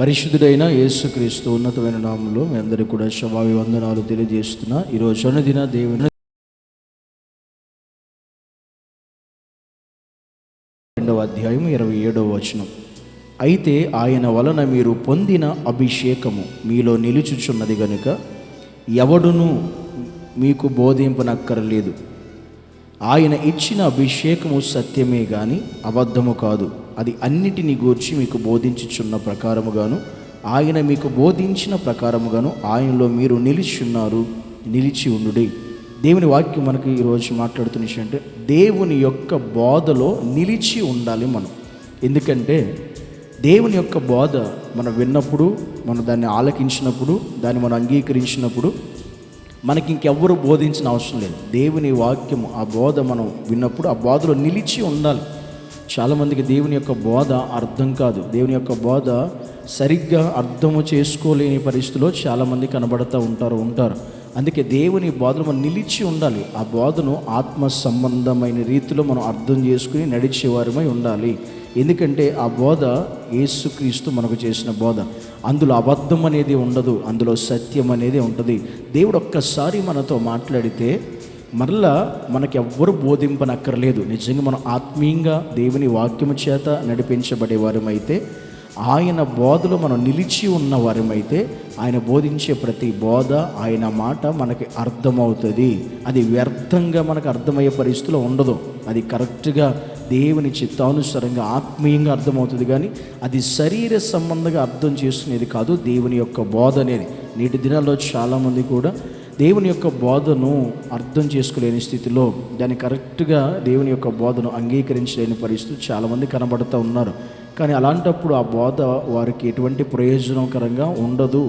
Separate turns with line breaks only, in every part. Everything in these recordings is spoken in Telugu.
పరిశుద్ధుడైన యేసుక్రీస్తు ఉన్నతమైన నామంలో మీ అందరికీ కూడా శవావి వందనాలు తెలియజేస్తున్నా ఈరోజు అనుదిన దేవుని రెండవ అధ్యాయం ఇరవై ఏడవ వచనం. అయితే ఆయన వలన మీరు పొందిన అభిషేకము మీలో నిలుచుచున్నది గనుక ఎవడును మీకు బోధింపనక్కరలేదు. ఆయన ఇచ్చిన అభిషేకము సత్యమే గాని అబద్ధము కాదు. అది అన్నిటిని గూర్చి మీకు బోధించుచున్న ప్రకారముగాను ఆయన మీకు బోధించిన ప్రకారముగాను ఆయనలో మీరు నిలిచున్నారు నిలిచి ఉండుడి. దేవుని వాక్యం మనకి ఈరోజు మాట్లాడుతున్న విషయం అంటే దేవుని యొక్క బోధలో నిలిచి ఉండాలి మనం. ఎందుకంటే దేవుని యొక్క బోధ మనం విన్నప్పుడు మనం దాన్ని ఆలకించినప్పుడు దాన్ని మనం అంగీకరించినప్పుడు మనకి ఇంకెవ్వరు బోధించిన అవసరం లేదు. దేవుని వాక్యం ఆ బోధ మనం విన్నప్పుడు ఆ బోధలో నిలిచి ఉండాలి. చాలామందికి దేవుని యొక్క బోధ అర్థం కాదు. దేవుని యొక్క బోధ సరిగ్గా అర్థము చేసుకోలేని పరిస్థితిలో చాలామంది కనబడుతూ ఉంటారు ఉంటారు. అందుకే దేవుని బోధలు మనం నిలిచి ఉండాలి. ఆ బోధను ఆత్మ సంబంధమైన రీతిలో మనం అర్థం చేసుకుని నడిచేవారమై ఉండాలి. ఎందుకంటే ఆ బోధ యేసుక్రీస్తు మనకు చేసిన బోధ. అందులో అబద్ధం అనేది ఉండదు అందులో సత్యం అనేది ఉంటుంది. దేవుడు ఒక్కసారి మనతో మాట్లాడితే మరలా మనకి ఎవ్వరు బోధింపనక్కర్లేదు. నిజంగా మనం ఆత్మీయంగా దేవుని వాక్యము చేత నడిపించబడే వారమైతే ఆయన బోధలో మనం నిలిచి ఉన్న వారమైతే ఆయన బోధించే ప్రతి బోధ ఆయన మాట మనకి అర్థమవుతుంది. అది వ్యర్థంగా మనకు అర్థమయ్యే పరిస్థితిలో ఉండదు. అది కరెక్ట్గా దేవుని చిత్తానుసారంగా ఆత్మీయంగా అర్థమవుతుంది కానీ అది శరీర సంబంధంగా అర్థం చేసుకునేది కాదు దేవుని యొక్క బోధ అనేది. నేటి దినాల్లో చాలామంది కూడా దేవుని యొక్క బోధను అర్థం చేసుకోలేని స్థితిలో దాన్ని కరెక్ట్గా దేవుని యొక్క బోధను అంగీకరించలేని పరిస్థితి చాలామంది కనబడుతూ ఉన్నారు. కానీ అలాంటప్పుడు ఆ బోధ వారికి ఎటువంటి ప్రయోజనకరంగా ఉండదు.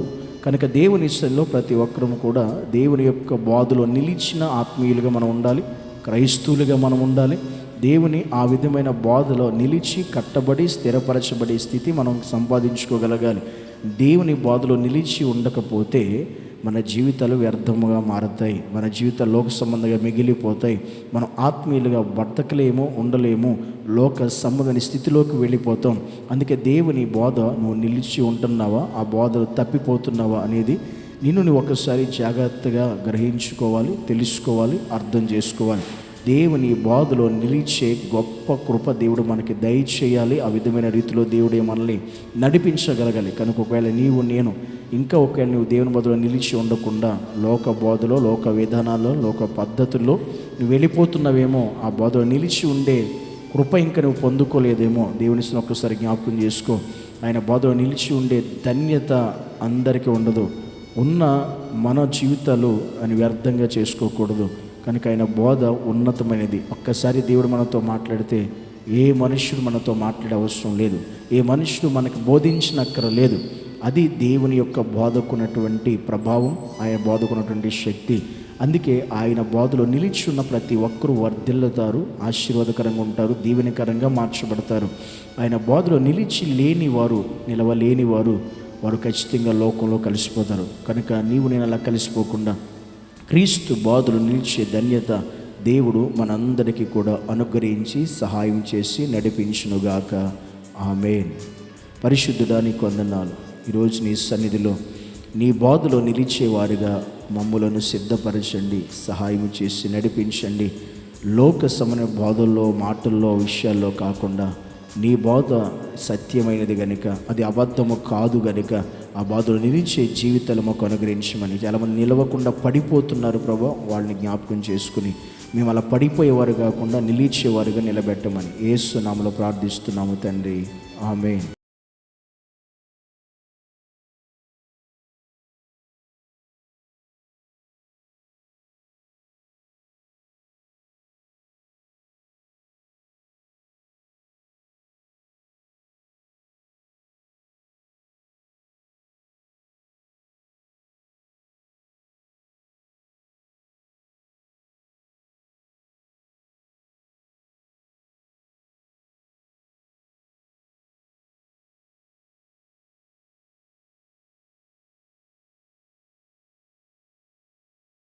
కనుక దేవుని ఇష్టంలో ప్రతి ఒక్కరూ కూడా దేవుని యొక్క బోధలో నిలిచిన ఆత్మీయులుగా మనం ఉండాలి క్రైస్తవులుగా మనం ఉండాలి దేవుని ఆ విధమైన బాధలో నిలిచి కట్టబడి స్థిరపరచబడే స్థితి మనం సంపాదించుకోగలగాలి. దేవుని బాధలో నిలిచి ఉండకపోతే మన జీవితాలు వ్యర్థముగా మారుతాయి. మన జీవితాలు లోక సంబంధంగా మిగిలిపోతాయి. మనం ఆత్మీయులుగా బ్రతకలేము ఉండలేము. లోక సంబంధమైన స్థితిలోకి వెళ్ళిపోతాం. అందుకే దేవుని బోధ నువ్వు నిలిచి ఉంటున్నావా? ఆ బోధలు తప్పిపోతున్నావా అనేది నిన్ను నువ్వు ఒకసారి జాగ్రత్తగా గ్రహించుకోవాలి తెలుసుకోవాలి అర్థం చేసుకోవాలి. దేవుని బాధలో నిలిచే గొప్ప కృప దేవుడు మనకి దయచేయాలి. ఆ విధమైన రీతిలో దేవుడే మనల్ని నడిపించగలగాలి. కనుక ఒకవేళ నీవు నేను ఇంకా ఒకవేళ నువ్వు దేవుని బోధలో నిలిచి ఉండకుండా లోక బోధలో లోక విధానాల్లో లోక పద్ధతుల్లో నువ్వు వెళ్ళిపోతున్నావేమో ఆ బోధలో నిలిచి ఉండే కృప ఇంకా నువ్వు పొందుకోలేదేమో దేవుని ఒక్కసారి జ్ఞాపకం చేసుకో. ఆయన బోధలో నిలిచి ఉండే ధన్యత అందరికీ ఉండదు. ఉన్న మన జీవితాలు అని వ్యర్థంగా చేసుకోకూడదు. కనుక ఆయన బోధ ఉన్నతమైనది. ఒక్కసారి దేవుడు మనతో మాట్లాడితే ఏ మనుష్యుడు మనతో మాట్లాడే అవసరం లేదు. ఏ మనుష్యుడు మనకు బోధించినక్కర లేదు అది దేవుని యొక్క బోధకున్నటువంటి ప్రభావం ఆయన బోధకున్నటువంటి శక్తి. అందుకే ఆయన బోధలో నిలిచి ఉన్న ప్రతి ఒక్కరూ వర్ధిల్లుతారు ఆశీర్వాదకరంగా ఉంటారు దీవెనకరంగా మార్చబడతారు. ఆయన బోధలో నిలిచి లేని వారు నిలవలేని వారు వారు ఖచ్చితంగా లోకంలో కలిసిపోతారు. కనుక నీవు నేను అలా కలిసిపోకుండా క్రీస్తు బాధలు నిలిచే ధన్యత దేవుడు మనందరికీ కూడా అనుగ్రహించి సహాయం చేసి నడిపించునుగాక. ఆమెన్. పరిశుద్ధుడానికి వందనాలు. ఈరోజు నీ సన్నిధిలో నీ బాధలో నిలిచేవారుగా మమ్ములను సిద్ధపరచండి సహాయం చేసి నడిపించండి. లోక సమన బాధల్లో మాటల్లో విషయాల్లో కాకుండా నీ బాధ సత్యమైనది గనుక అది అబద్ధము కాదు గనుక ఆ బాధలు నిలిచే జీవితాలు మాకు అనుగ్రహించమని. చాలామంది నిలవకుండా పడిపోతున్నారు ప్రభా. వాళ్ళని జ్ఞాపకం చేసుకుని మేము అలా పడిపోయేవారు కాకుండా నిలిచేవారుగా నిలబెట్టమని. ఏసు నామలో ప్రార్థిస్తున్నాము తండ్రి. ఆమె